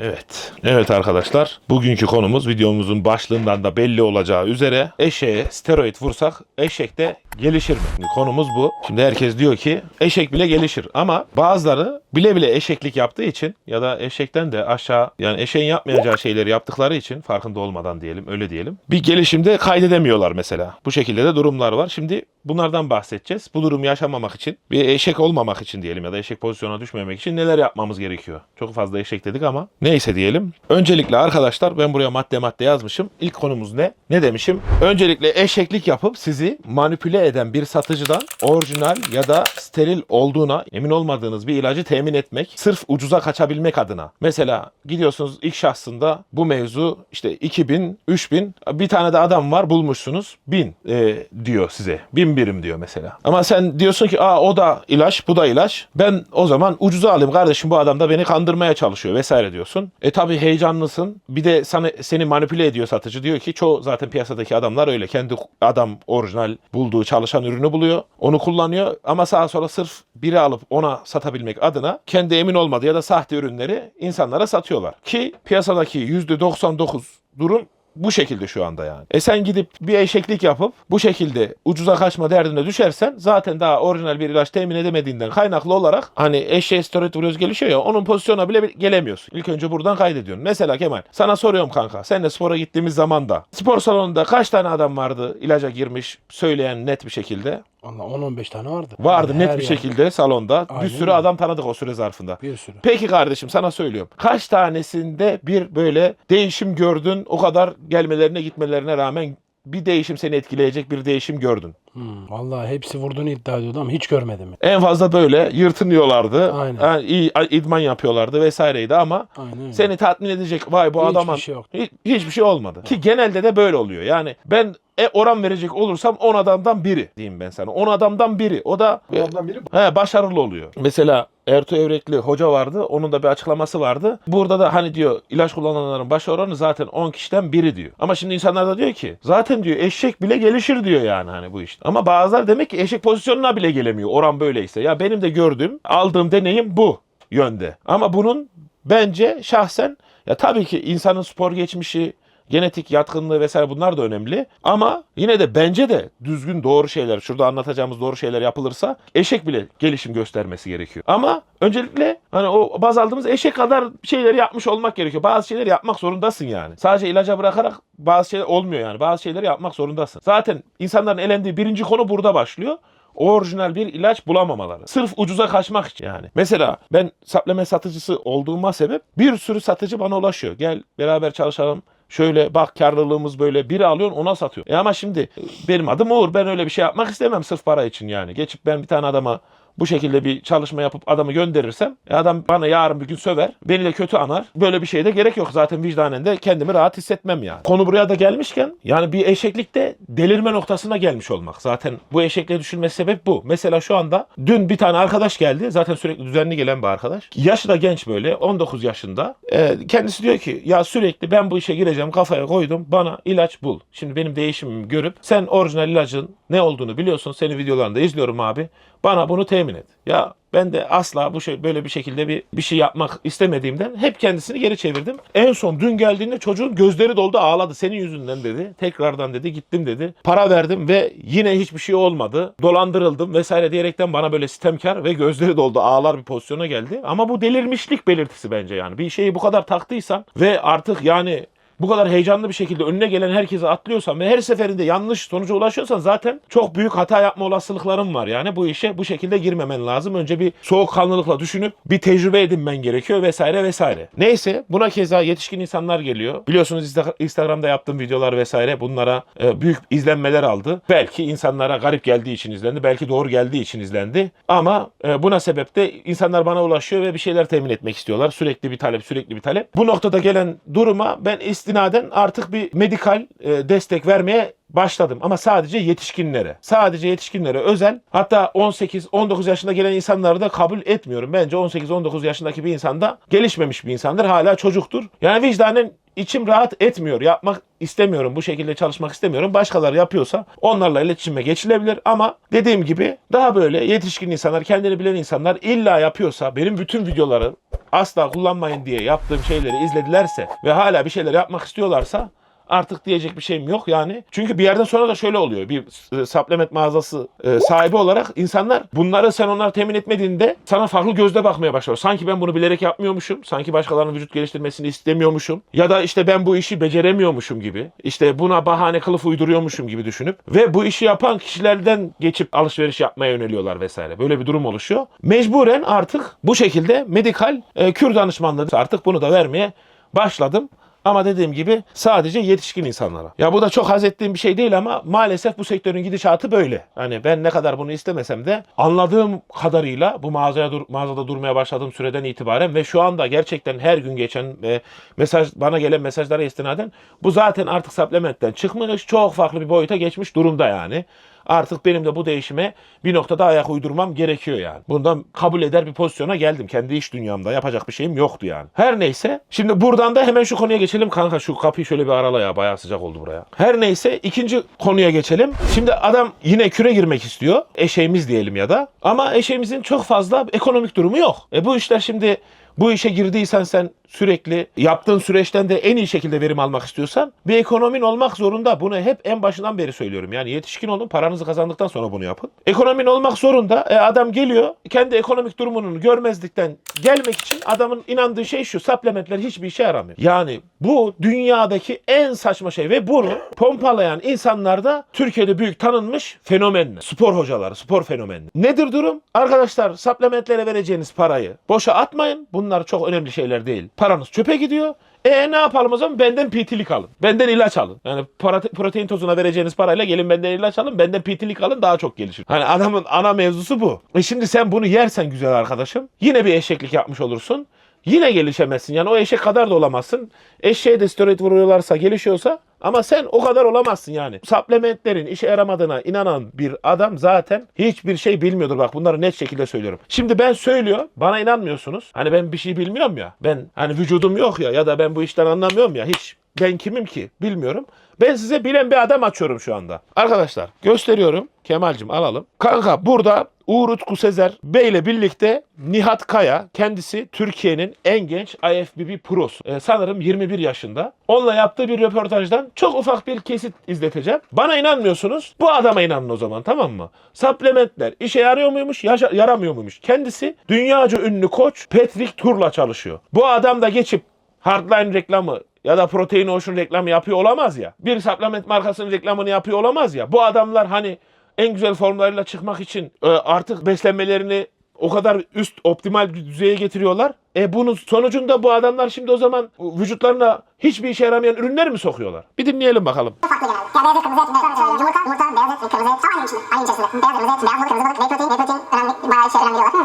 Evet. Evet arkadaşlar. Bugünkü konumuz videomuzun başlığından da belli olacağı üzere eşeğe steroid vursak eşek de gelişir mi? Şimdi konumuz bu. Şimdi herkes diyor ki eşek bile gelişir ama bazıları bile bile eşeklik yaptığı için ya da eşekten de aşağı yani eşeğin yapmayacağı şeyleri yaptıkları için farkında olmadan diyelim öyle diyelim. Bir gelişimde kaydedemiyorlar mesela. Bu şekilde de durumlar var. Şimdi bunlardan bahsedeceğiz. Bu durum yaşamamak için bir eşek olmamak için diyelim ya da eşek pozisyona düşmemek için neler yapmamız gerekiyor? Çok fazla eşek dedik ama neyse diyelim. Öncelikle arkadaşlar ben buraya madde madde yazmışım. İlk konumuz ne? Ne demişim? Öncelikle eşeklik yapıp sizi manipüle eden bir satıcıdan orijinal ya da steril olduğuna emin olmadığınız bir ilacı temin etmek. Sırf ucuza kaçabilmek adına. Mesela gidiyorsunuz ilk şahsında bu mevzu işte 2000, 3000 bir tane de adam var bulmuşsunuz 1000 e, diyor size. 1000 birim diyor mesela. Ama sen diyorsun ki aa o da ilaç bu da ilaç. Ben o zaman ucuza alayım kardeşim bu adam da beni kandırmaya çalışıyor vesaire diyorsun. E tabi heyecanlısın. Bir de sana, seni manipüle ediyor satıcı. Diyor ki çoğu zaten piyasadaki adamlar öyle. Kendi adam orijinal bulduğu çalışan ürünü buluyor. Onu kullanıyor ama sağa sola sırf biri alıp ona satabilmek adına kendi emin olmadığı ya da sahte ürünleri insanlara satıyorlar. Ki piyasadaki %99 durum bu şekilde şu anda yani. E sen gidip bir eşeklik yapıp bu şekilde ucuza kaçma derdine düşersen zaten daha orijinal bir ilaç temin edemediğinden kaynaklı olarak hani eşeğe steroid vuruyoruz gelişiyor ya onun pozisyona bile gelemiyorsun. İlk önce buradan kaydediyorsun. Mesela Kemal sana soruyorum kanka. Senle spora gittiğimiz zaman da spor salonunda kaç tane adam vardı ilaca girmiş söyleyen net bir şekilde? Valla 10-15 tane vardı. Vardı Yani net bir yer- şekilde salonda. Aynen bir sürü öyle. adam tanıdık o süre zarfında. Bir sürü. Peki kardeşim sana söylüyorum. Kaç tanesinde bir böyle değişim gördün o kadar gelmelerine gitmelerine rağmen bir değişim seni etkileyecek bir değişim gördün. Hmm. Valla hepsi vurduğunu iddia ediyordu ama hiç görmedim. En fazla böyle yırtınıyorlardı. Aynen. Yani iyi idman yapıyorlardı vesaireydi ama Aynen seni tatmin edecek vay bu Hiçbir şey yok. Hi- hiçbir şey olmadı. Ki genelde de böyle oluyor. Yani ben e, oran verecek olursam 10 adamdan biri diyeyim ben sana. 10 adamdan biri. O da Onlardan biri He, başarılı oluyor. Mesela Ertuğ Evrekli hoca vardı. Onun da bir açıklaması vardı. Burada da hani diyor ilaç kullananların baş oranı zaten 10 kişiden biri diyor. Ama şimdi insanlar da diyor ki zaten diyor eşek bile gelişir diyor yani hani bu işte. Ama bazılar demek ki eşek pozisyonuna bile gelemiyor. Oran böyleyse. Ya benim de gördüğüm, aldığım deneyim bu yönde. Ama bunun bence şahsen ya tabii ki insanın spor geçmişi, genetik yatkınlığı vesaire bunlar da önemli. Ama yine de bence de düzgün doğru şeyler, şurada anlatacağımız doğru şeyler yapılırsa eşek bile gelişim göstermesi gerekiyor. Ama öncelikle hani o baz aldığımız eşek kadar şeyleri yapmış olmak gerekiyor. Bazı şeyleri yapmak zorundasın yani. Sadece ilaca bırakarak bazı şeyler olmuyor yani. Bazı şeyleri yapmak zorundasın. Zaten insanların elendiği birinci konu burada başlıyor orijinal bir ilaç bulamamaları. Sırf ucuza kaçmak için yani. Mesela ben sapleme satıcısı olduğuma sebep bir sürü satıcı bana ulaşıyor. Gel beraber çalışalım. Şöyle bak karlılığımız böyle biri alıyorsun ona satıyor. E ama şimdi benim adım Uğur. Ben öyle bir şey yapmak istemem sırf para için yani. Geçip ben bir tane adama bu şekilde bir çalışma yapıp adamı gönderirsem e adam bana yarın bir gün söver. Beni de kötü anar. Böyle bir şeye de gerek yok. Zaten vicdanen de kendimi rahat hissetmem yani. Konu buraya da gelmişken yani bir eşeklikte delirme noktasına gelmiş olmak. Zaten bu eşekliğe düşülmesi sebep bu. Mesela şu anda dün bir tane arkadaş geldi. Zaten sürekli düzenli gelen bir arkadaş. Yaşı da genç böyle 19 yaşında. Ee, kendisi diyor ki ya sürekli ben bu işe gireceğim kafaya koydum. Bana ilaç bul. Şimdi benim değişimimi görüp sen orijinal ilacın ne olduğunu biliyorsun. Senin videolarında izliyorum abi. Bana bunu temin et. Ya ben de asla bu şey böyle bir şekilde bir bir şey yapmak istemediğimden hep kendisini geri çevirdim. En son dün geldiğinde çocuğun gözleri doldu ağladı. Senin yüzünden dedi. Tekrardan dedi gittim dedi. Para verdim ve yine hiçbir şey olmadı. Dolandırıldım vesaire diyerekten bana böyle sitemkar ve gözleri doldu ağlar bir pozisyona geldi. Ama bu delirmişlik belirtisi bence yani. Bir şeyi bu kadar taktıysan ve artık yani bu kadar heyecanlı bir şekilde önüne gelen herkese atlıyorsan ve her seferinde yanlış sonuca ulaşıyorsan zaten çok büyük hata yapma olasılıkların var. Yani bu işe bu şekilde girmemen lazım. Önce bir soğukkanlılıkla düşünüp bir tecrübe edinmen gerekiyor vesaire vesaire. Neyse buna keza yetişkin insanlar geliyor. Biliyorsunuz Insta- Instagram'da yaptığım videolar vesaire bunlara e, büyük izlenmeler aldı. Belki insanlara garip geldiği için izlendi. Belki doğru geldiği için izlendi. Ama e, buna sebep de insanlar bana ulaşıyor ve bir şeyler temin etmek istiyorlar. Sürekli bir talep, sürekli bir talep. Bu noktada gelen duruma ben istinaden artık bir medikal e, destek vermeye başladım ama sadece yetişkinlere. Sadece yetişkinlere özel. Hatta 18-19 yaşında gelen insanları da kabul etmiyorum. Bence 18-19 yaşındaki bir insan da gelişmemiş bir insandır. Hala çocuktur. Yani vicdanen içim rahat etmiyor. Yapmak istemiyorum. Bu şekilde çalışmak istemiyorum. Başkaları yapıyorsa onlarla iletişime geçilebilir ama dediğim gibi daha böyle yetişkin insanlar, kendini bilen insanlar illa yapıyorsa benim bütün videoları asla kullanmayın diye yaptığım şeyleri izledilerse ve hala bir şeyler yapmak istiyorlarsa artık diyecek bir şeyim yok yani. Çünkü bir yerden sonra da şöyle oluyor. Bir e, supplement mağazası e, sahibi olarak insanlar bunları sen onlara temin etmediğinde sana farklı gözle bakmaya başlıyor. Sanki ben bunu bilerek yapmıyormuşum. Sanki başkalarının vücut geliştirmesini istemiyormuşum. Ya da işte ben bu işi beceremiyormuşum gibi. İşte buna bahane kılıf uyduruyormuşum gibi düşünüp ve bu işi yapan kişilerden geçip alışveriş yapmaya yöneliyorlar vesaire. Böyle bir durum oluşuyor. Mecburen artık bu şekilde medikal e, kür danışmanlığı artık bunu da vermeye başladım. Ama dediğim gibi sadece yetişkin insanlara. Ya bu da çok haz ettiğim bir şey değil ama maalesef bu sektörün gidişatı böyle. Hani ben ne kadar bunu istemesem de anladığım kadarıyla bu mağazaya dur- mağazada durmaya başladığım süreden itibaren ve şu anda gerçekten her gün geçen ve mesaj bana gelen mesajlara istinaden bu zaten artık supplementten çıkmış çok farklı bir boyuta geçmiş durumda yani. Artık benim de bu değişime bir noktada ayak uydurmam gerekiyor yani. Bundan kabul eder bir pozisyona geldim. Kendi iş dünyamda yapacak bir şeyim yoktu yani. Her neyse. Şimdi buradan da hemen şu konuya geçelim. Kanka şu kapıyı şöyle bir arala ya. Bayağı sıcak oldu buraya. Her neyse ikinci konuya geçelim. Şimdi adam yine küre girmek istiyor. Eşeğimiz diyelim ya da. Ama eşeğimizin çok fazla ekonomik durumu yok. E bu işler şimdi bu işe girdiysen sen sürekli yaptığın süreçten de en iyi şekilde verim almak istiyorsan bir ekonomin olmak zorunda. Bunu hep en başından beri söylüyorum. Yani yetişkin olun paranızı kazandıktan sonra bunu yapın. Ekonomin olmak zorunda. E adam geliyor kendi ekonomik durumunu görmezlikten gelmek için adamın inandığı şey şu supplementler hiçbir işe yaramıyor. Yani bu dünyadaki en saçma şey ve bunu pompalayan insanlar da Türkiye'de büyük tanınmış fenomenler. Spor hocaları, spor fenomeni. Nedir durum? Arkadaşlar supplementlere vereceğiniz parayı boşa atmayın. Bunlar çok önemli şeyler değil. Paranız çöpe gidiyor. E ne yapalım o zaman? Benden PT'lik alın. Benden ilaç alın. Yani prote- protein tozuna vereceğiniz parayla gelin benden ilaç alın. Benden PT'lik alın daha çok gelişir. Hani adamın ana mevzusu bu. E şimdi sen bunu yersen güzel arkadaşım. Yine bir eşeklik yapmış olursun. Yine gelişemezsin. Yani o eşek kadar da olamazsın. Eşeğe de steroid vuruyorlarsa gelişiyorsa ama sen o kadar olamazsın yani. Supplementlerin işe yaramadığına inanan bir adam zaten hiçbir şey bilmiyordur. Bak bunları net şekilde söylüyorum. Şimdi ben söylüyor, bana inanmıyorsunuz. Hani ben bir şey bilmiyorum ya. Ben hani vücudum yok ya ya da ben bu işten anlamıyorum ya. Hiç ben kimim ki bilmiyorum. Ben size bilen bir adam açıyorum şu anda. Arkadaşlar gösteriyorum. Kemal'cim alalım. Kanka burada Uğur Utku Sezer Bey ile birlikte Nihat Kaya kendisi Türkiye'nin en genç IFBB prosu. Ee, sanırım 21 yaşında. Onunla yaptığı bir röportajdan çok ufak bir kesit izleteceğim. Bana inanmıyorsunuz. Bu adama inanın o zaman tamam mı? Supplementler işe yarıyor muymuş, yaşa- yaramıyor muymuş? Kendisi dünyaca ünlü koç Patrick Tur'la çalışıyor. Bu adam da geçip Hardline reklamı ya da Protein Ocean reklamı yapıyor olamaz ya. Bir supplement markasının reklamını yapıyor olamaz ya. Bu adamlar hani en güzel formlarıyla çıkmak için e, artık beslenmelerini o kadar üst optimal bir düzeye getiriyorlar. E bunun sonucunda bu adamlar şimdi o zaman vücutlarına hiçbir işe yaramayan ürünler mi sokuyorlar? Bir dinleyelim bakalım.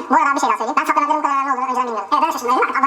Bu arada bir şey daha söyleyeyim. Ben adamın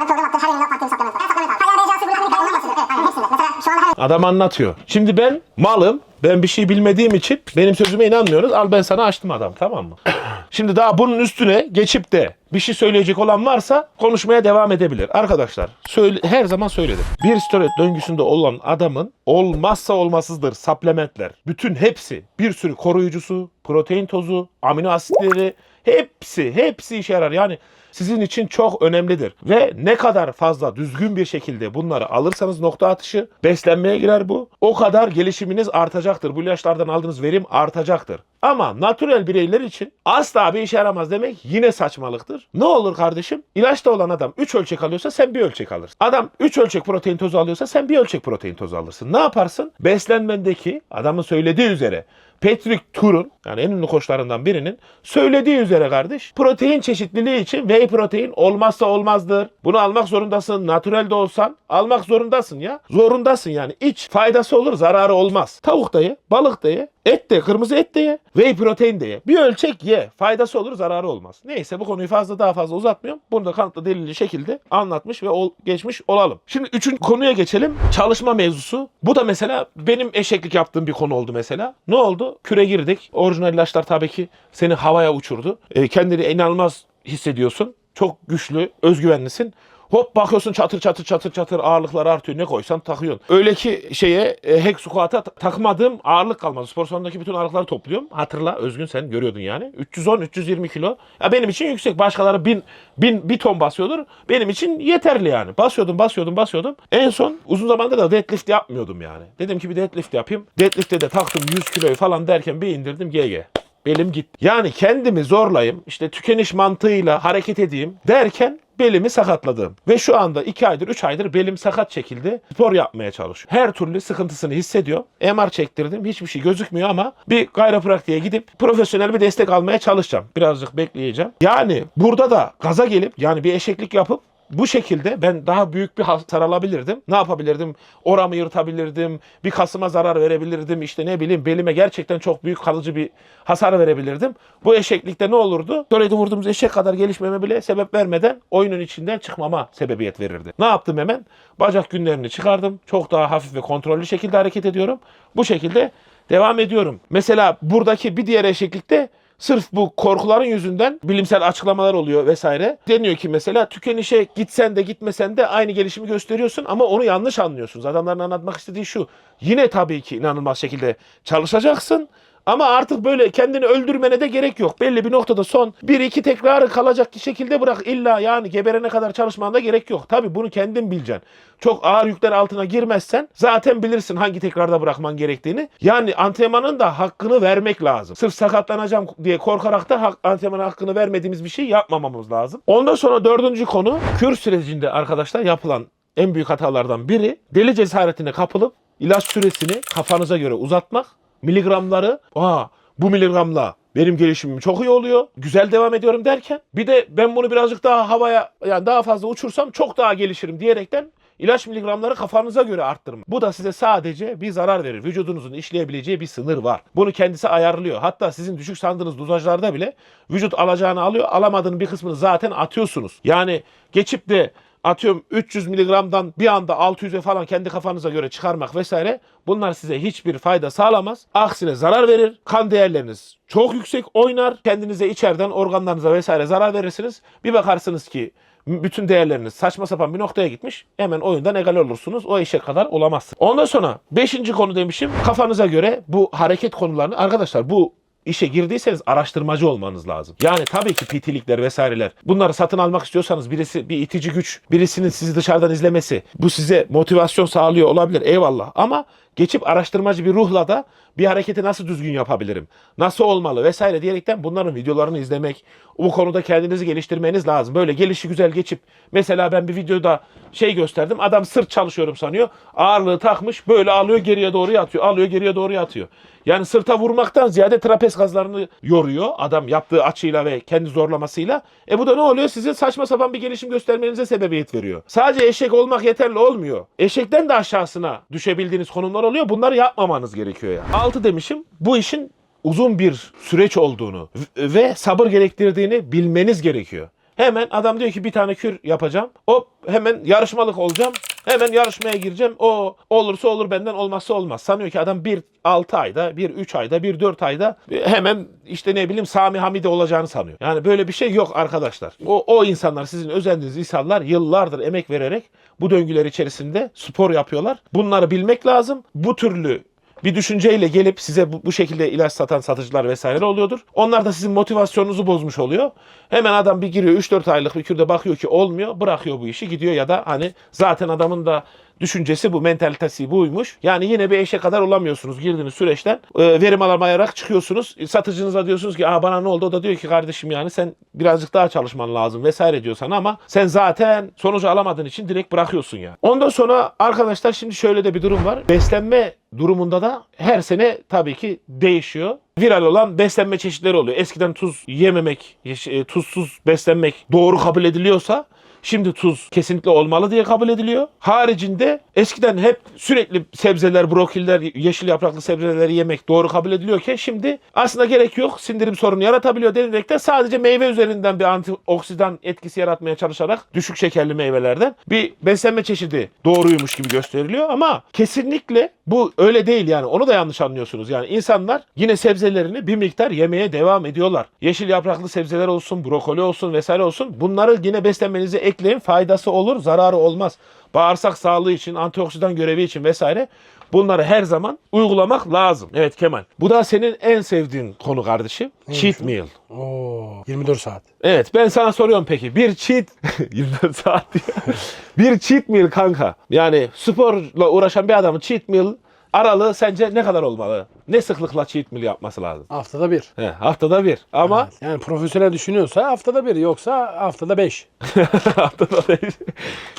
program attığı her üründe farklı bir supplement var. Ben supplement var. Hala DCA'sı bunlar bir ondan bahsediyor. Evet aynen hepsinde. Mesela şu anda her Adam anlatıyor. Şimdi ben malım. Ben bir şey bilmediğim için benim sözüme inanmıyorsunuz. Al ben sana açtım adam tamam mı? Şimdi daha bunun üstüne geçip de bir şey söyleyecek olan varsa konuşmaya devam edebilir. Arkadaşlar söyle, her zaman söyledim. Bir steroid döngüsünde olan adamın olmazsa olmazıdır supplementler. Bütün hepsi bir sürü koruyucusu, protein tozu, amino asitleri hepsi hepsi işe yarar. Yani sizin için çok önemlidir. Ve ne kadar fazla düzgün bir şekilde bunları alırsanız nokta atışı beslenmeye girer bu. O kadar gelişiminiz artacaktır. Bu ilaçlardan aldığınız verim artacaktır. Ama natürel bireyler için asla bir işe yaramaz demek yine saçmalıktır. Ne olur kardeşim? İlaçta olan adam 3 ölçek alıyorsa sen bir ölçek alırsın. Adam 3 ölçek protein tozu alıyorsa sen bir ölçek protein tozu alırsın. Ne yaparsın? Beslenmendeki adamın söylediği üzere Patrick Tur'un yani en ünlü koçlarından birinin söylediği üzere kardeş protein çeşitliliği için whey protein olmazsa olmazdır. Bunu almak zorundasın. Natürel de olsan almak zorundasın ya. Zorundasın yani. İç faydası olur zararı olmaz. Tavuk da ye, balık da ye, et de kırmızı et de ye, whey protein de ye. Bir ölçek ye. Faydası olur zararı olmaz. Neyse bu konuyu fazla daha fazla uzatmıyorum. Bunu da kanıtlı delilli şekilde anlatmış ve ol- geçmiş olalım. Şimdi üçüncü konuya geçelim. Çalışma mevzusu. Bu da mesela benim eşeklik yaptığım bir konu oldu mesela. Ne oldu? Küre girdik. Orijinal ilaçlar tabii ki seni havaya uçurdu. E, kendini inanılmaz hissediyorsun. Çok güçlü, özgüvenlisin. Hop bakıyorsun çatır çatır çatır çatır ağırlıklar artıyor. Ne koysan takıyorsun. Öyle ki şeye e, hack squat'a ta- takmadığım ağırlık kalmadı. Spor salonundaki bütün ağırlıkları topluyorum. Hatırla Özgün sen görüyordun yani. 310-320 kilo. Ya benim için yüksek. Başkaları bin, bin, bir ton basıyordur. Benim için yeterli yani. Basıyordum basıyordum basıyordum. En son uzun zamandır da deadlift yapmıyordum yani. Dedim ki bir deadlift yapayım. Deadlift'te de taktım 100 kiloyu falan derken bir indirdim GG. Belim gitti. Yani kendimi zorlayayım, işte tükeniş mantığıyla hareket edeyim derken belimi sakatladım. Ve şu anda 2 aydır 3 aydır belim sakat şekilde spor yapmaya çalışıyorum. Her türlü sıkıntısını hissediyor. MR çektirdim. Hiçbir şey gözükmüyor ama bir gayropraktiğe gidip profesyonel bir destek almaya çalışacağım. Birazcık bekleyeceğim. Yani burada da gaza gelip yani bir eşeklik yapıp bu şekilde ben daha büyük bir hasar alabilirdim. Ne yapabilirdim? Oramı yırtabilirdim. Bir kasıma zarar verebilirdim. İşte ne bileyim belime gerçekten çok büyük kalıcı bir hasar verebilirdim. Bu eşeklikte ne olurdu? Doraydı vurduğumuz eşek kadar gelişmeme bile sebep vermeden oyunun içinden çıkmama sebebiyet verirdi. Ne yaptım hemen? Bacak günlerini çıkardım. Çok daha hafif ve kontrollü şekilde hareket ediyorum. Bu şekilde devam ediyorum. Mesela buradaki bir diğer eşeklikte Sırf bu korkuların yüzünden bilimsel açıklamalar oluyor vesaire. Deniyor ki mesela tükenişe gitsen de gitmesen de aynı gelişimi gösteriyorsun ama onu yanlış anlıyorsunuz. Adamların anlatmak istediği şu. Yine tabii ki inanılmaz şekilde çalışacaksın. Ama artık böyle kendini öldürmene de gerek yok. Belli bir noktada son bir iki tekrarı kalacak şekilde bırak. İlla yani geberene kadar çalışmana da gerek yok. Tabii bunu kendin bileceksin. Çok ağır yükler altına girmezsen zaten bilirsin hangi tekrarda bırakman gerektiğini. Yani antrenmanın da hakkını vermek lazım. Sırf sakatlanacağım diye korkarak da hak, antrenmana hakkını vermediğimiz bir şey yapmamamız lazım. Ondan sonra dördüncü konu kür sürecinde arkadaşlar yapılan en büyük hatalardan biri deli cesaretine kapılıp ilaç süresini kafanıza göre uzatmak miligramları aa bu miligramla benim gelişimim çok iyi oluyor. Güzel devam ediyorum derken bir de ben bunu birazcık daha havaya yani daha fazla uçursam çok daha gelişirim diyerekten ilaç miligramları kafanıza göre arttırma. Bu da size sadece bir zarar verir. Vücudunuzun işleyebileceği bir sınır var. Bunu kendisi ayarlıyor. Hatta sizin düşük sandığınız dozajlarda bile vücut alacağını alıyor. Alamadığının bir kısmını zaten atıyorsunuz. Yani geçip de atıyorum 300 miligramdan bir anda 600'e falan kendi kafanıza göre çıkarmak vesaire bunlar size hiçbir fayda sağlamaz. Aksine zarar verir. Kan değerleriniz çok yüksek oynar. Kendinize içeriden organlarınıza vesaire zarar verirsiniz. Bir bakarsınız ki bütün değerleriniz saçma sapan bir noktaya gitmiş. Hemen oyundan egal olursunuz. O eşek kadar olamazsınız. Ondan sonra beşinci konu demişim. Kafanıza göre bu hareket konularını arkadaşlar bu işe girdiyseniz araştırmacı olmanız lazım. Yani tabii ki PT'likler vesaireler. Bunları satın almak istiyorsanız birisi bir itici güç, birisinin sizi dışarıdan izlemesi bu size motivasyon sağlıyor olabilir. Eyvallah. Ama geçip araştırmacı bir ruhla da bir hareketi nasıl düzgün yapabilirim? Nasıl olmalı vesaire diyerekten bunların videolarını izlemek, bu konuda kendinizi geliştirmeniz lazım. Böyle gelişi güzel geçip mesela ben bir videoda şey gösterdim. Adam sırt çalışıyorum sanıyor. Ağırlığı takmış böyle alıyor geriye doğru yatıyor. Alıyor geriye doğru yatıyor. Yani sırta vurmaktan ziyade trapez gazlarını yoruyor adam yaptığı açıyla ve kendi zorlamasıyla. E bu da ne oluyor? Size saçma sapan bir gelişim göstermenize sebebiyet veriyor. Sadece eşek olmak yeterli olmuyor. Eşekten de aşağısına düşebildiğiniz konumlar oluyor. Bunları yapmamanız gerekiyor yani. Altı demişim. Bu işin uzun bir süreç olduğunu ve sabır gerektirdiğini bilmeniz gerekiyor. Hemen adam diyor ki bir tane kür yapacağım. Hop hemen yarışmalık olacağım. Hemen yarışmaya gireceğim. O olursa olur benden olmazsa olmaz. Sanıyor ki adam bir 6 ayda, bir 3 ayda, bir 4 ayda hemen işte ne bileyim Sami Hamide olacağını sanıyor. Yani böyle bir şey yok arkadaşlar. O, o insanlar sizin özendiğiniz insanlar yıllardır emek vererek bu döngüler içerisinde spor yapıyorlar. Bunları bilmek lazım. Bu türlü bir düşünceyle gelip size bu, bu şekilde ilaç satan satıcılar vesaire oluyordur. Onlar da sizin motivasyonunuzu bozmuş oluyor. Hemen adam bir giriyor 3-4 aylık bir kürde bakıyor ki olmuyor. Bırakıyor bu işi gidiyor ya da hani zaten adamın da düşüncesi bu, mentalitesi buymuş. Yani yine bir eşe kadar olamıyorsunuz girdiğiniz süreçten. E, verim alamayarak çıkıyorsunuz. E, Satıcınıza diyorsunuz ki Aa, bana ne oldu? O da diyor ki kardeşim yani sen birazcık daha çalışman lazım vesaire diyor sana ama sen zaten sonucu alamadığın için direkt bırakıyorsun ya. Ondan sonra arkadaşlar şimdi şöyle de bir durum var. Beslenme durumunda da her sene tabii ki değişiyor. Viral olan beslenme çeşitleri oluyor. Eskiden tuz yememek, e, tuzsuz beslenmek doğru kabul ediliyorsa Şimdi tuz kesinlikle olmalı diye kabul ediliyor. Haricinde eskiden hep sürekli sebzeler, brokoliler, yeşil yapraklı sebzeleri yemek doğru kabul ediliyorken şimdi aslında gerek yok. Sindirim sorunu yaratabiliyor denilerek de sadece meyve üzerinden bir antioksidan etkisi yaratmaya çalışarak düşük şekerli meyvelerden bir beslenme çeşidi doğruymuş gibi gösteriliyor ama kesinlikle bu öyle değil yani. Onu da yanlış anlıyorsunuz. Yani insanlar yine sebzelerini bir miktar yemeye devam ediyorlar. Yeşil yapraklı sebzeler olsun, brokoli olsun vesaire olsun. Bunları yine beslenmenize ekleyin. Faydası olur, zararı olmaz. Bağırsak sağlığı için, antioksidan görevi için vesaire bunları her zaman uygulamak lazım. Evet Kemal. Bu da senin en sevdiğin konu kardeşim. Cheat meal. Oo, 24 saat. Evet ben sana soruyorum peki. Bir cheat 24 saat bir cheat meal kanka. Yani sporla uğraşan bir adamın cheat meal aralığı sence ne kadar olmalı? Ne sıklıkla cheat meal yapması lazım? Haftada bir. He, haftada bir. Ama Evet, Yani profesyonel düşünüyorsa haftada bir yoksa haftada beş. haftada bir.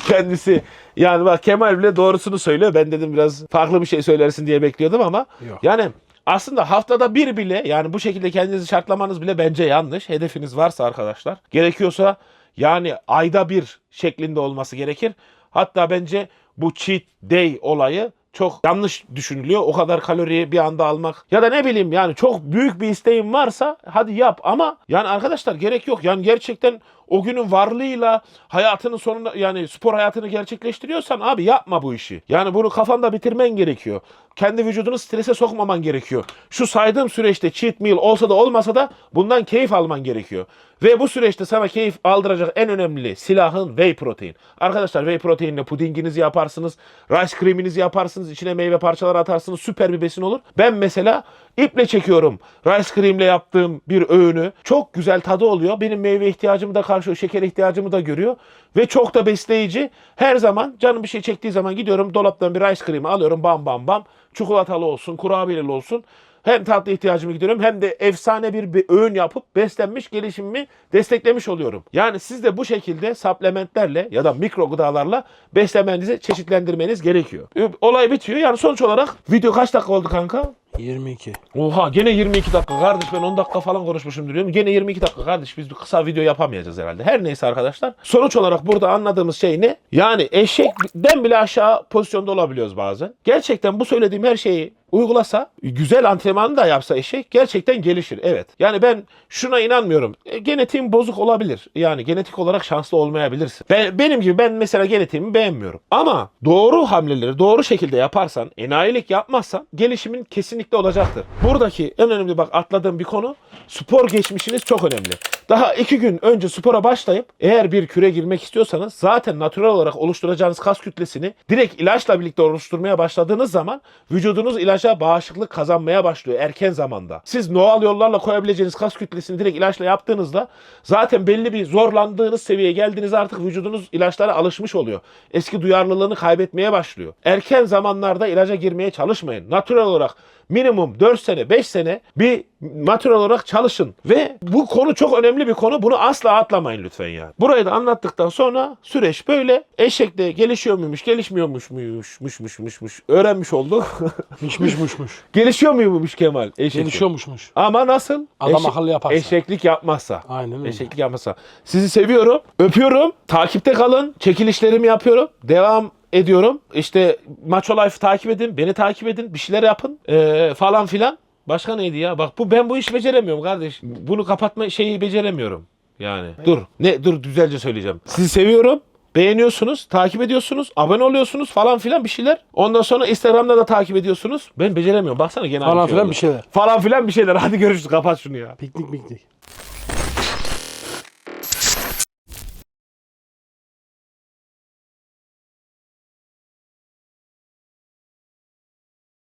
Kendisi yani bak Kemal bile doğrusunu söylüyor. Ben dedim biraz farklı bir şey söylersin diye bekliyordum ama Yok. yani aslında haftada bir bile yani bu şekilde kendinizi şartlamanız bile bence yanlış. Hedefiniz varsa arkadaşlar gerekiyorsa yani ayda bir şeklinde olması gerekir. Hatta bence bu cheat day olayı çok yanlış düşünülüyor. O kadar kaloriyi bir anda almak ya da ne bileyim yani çok büyük bir isteğin varsa hadi yap ama yani arkadaşlar gerek yok. Yani gerçekten o günün varlığıyla hayatının sonunda yani spor hayatını gerçekleştiriyorsan abi yapma bu işi. Yani bunu kafanda bitirmen gerekiyor. Kendi vücudunu strese sokmaman gerekiyor. Şu saydığım süreçte cheat meal olsa da olmasa da bundan keyif alman gerekiyor. Ve bu süreçte sana keyif aldıracak en önemli silahın whey protein. Arkadaşlar whey proteinle pudinginizi yaparsınız, rice cream'inizi yaparsınız, içine meyve parçaları atarsınız, süper bir besin olur. Ben mesela iple çekiyorum rice cream'le yaptığım bir öğünü. Çok güzel tadı oluyor. Benim meyve ihtiyacımı da karşılıyor, şeker ihtiyacımı da görüyor. Ve çok da besleyici. Her zaman canım bir şey çektiği zaman gidiyorum dolaptan bir rice cream alıyorum bam bam bam. Çikolatalı olsun, kurabiyeli olsun. Hem tatlı ihtiyacımı gidiyorum hem de efsane bir, bir öğün yapıp beslenmiş gelişimimi desteklemiş oluyorum. Yani siz de bu şekilde supplementlerle ya da mikro gıdalarla beslemenizi çeşitlendirmeniz gerekiyor. Olay bitiyor. Yani sonuç olarak video kaç dakika oldu kanka? 22. Oha gene 22 dakika kardeş ben 10 dakika falan konuşmuşum diyorum. Gene 22 dakika kardeş biz bir kısa video yapamayacağız herhalde. Her neyse arkadaşlar. Sonuç olarak burada anladığımız şey ne? Yani eşekten bile aşağı pozisyonda olabiliyoruz bazen. Gerçekten bu söylediğim her şeyi uygulasa, güzel antrenmanı da yapsa eşek gerçekten gelişir. Evet. Yani ben şuna inanmıyorum. E, genetiğim bozuk olabilir. Yani genetik olarak şanslı olmayabilirsin. Ben, benim gibi ben mesela genetiğimi beğenmiyorum. Ama doğru hamleleri doğru şekilde yaparsan, enayilik yapmazsan gelişimin kesinlikle olacaktır. Buradaki en önemli bak atladığım bir konu spor geçmişiniz çok önemli. Daha iki gün önce spora başlayıp eğer bir küre girmek istiyorsanız zaten natural olarak oluşturacağınız kas kütlesini direkt ilaçla birlikte oluşturmaya başladığınız zaman vücudunuz ilaca bağışıklık kazanmaya başlıyor erken zamanda. Siz doğal yollarla koyabileceğiniz kas kütlesini direkt ilaçla yaptığınızda zaten belli bir zorlandığınız seviyeye geldiğinizde artık vücudunuz ilaçlara alışmış oluyor. Eski duyarlılığını kaybetmeye başlıyor. Erken zamanlarda ilaca girmeye çalışmayın. Natural olarak minimum 4 sene 5 sene bir natural olarak çalışın. Ve bu konu çok önemli bir konu. Bunu asla atlamayın lütfen yani. Burayı da anlattıktan sonra süreç böyle. Eşek de gelişiyor muymuş, gelişmiyormuş muymuş, muş muş muş muş. Öğrenmiş olduk. Mişmiş muşmuş. gelişiyor muymuş Kemal? Eşek. Gelişiyormuşmuş. Ama nasıl? Adam akıllı yaparsa. Eşeklik yapmazsa. Aynen öyle. Eşeklik yapmazsa. Sizi seviyorum. Öpüyorum. Takipte kalın. Çekilişlerimi yapıyorum. Devam ediyorum. İşte Macho Life takip edin. Beni takip edin. Bir şeyler yapın. Ee, falan filan. Başka neydi ya? Bak bu ben bu işi beceremiyorum kardeş. Bunu kapatma şeyi beceremiyorum. Yani. Dur. Ne dur güzelce söyleyeceğim. Sizi seviyorum. Beğeniyorsunuz, takip ediyorsunuz, abone oluyorsunuz falan filan bir şeyler. Ondan sonra Instagram'da da takip ediyorsunuz. Ben beceremiyorum. Baksana gene aynı Falan şey filan oldu. bir şeyler. Falan filan bir şeyler. Hadi görüşürüz. Kapat şunu ya. Piknik piknik.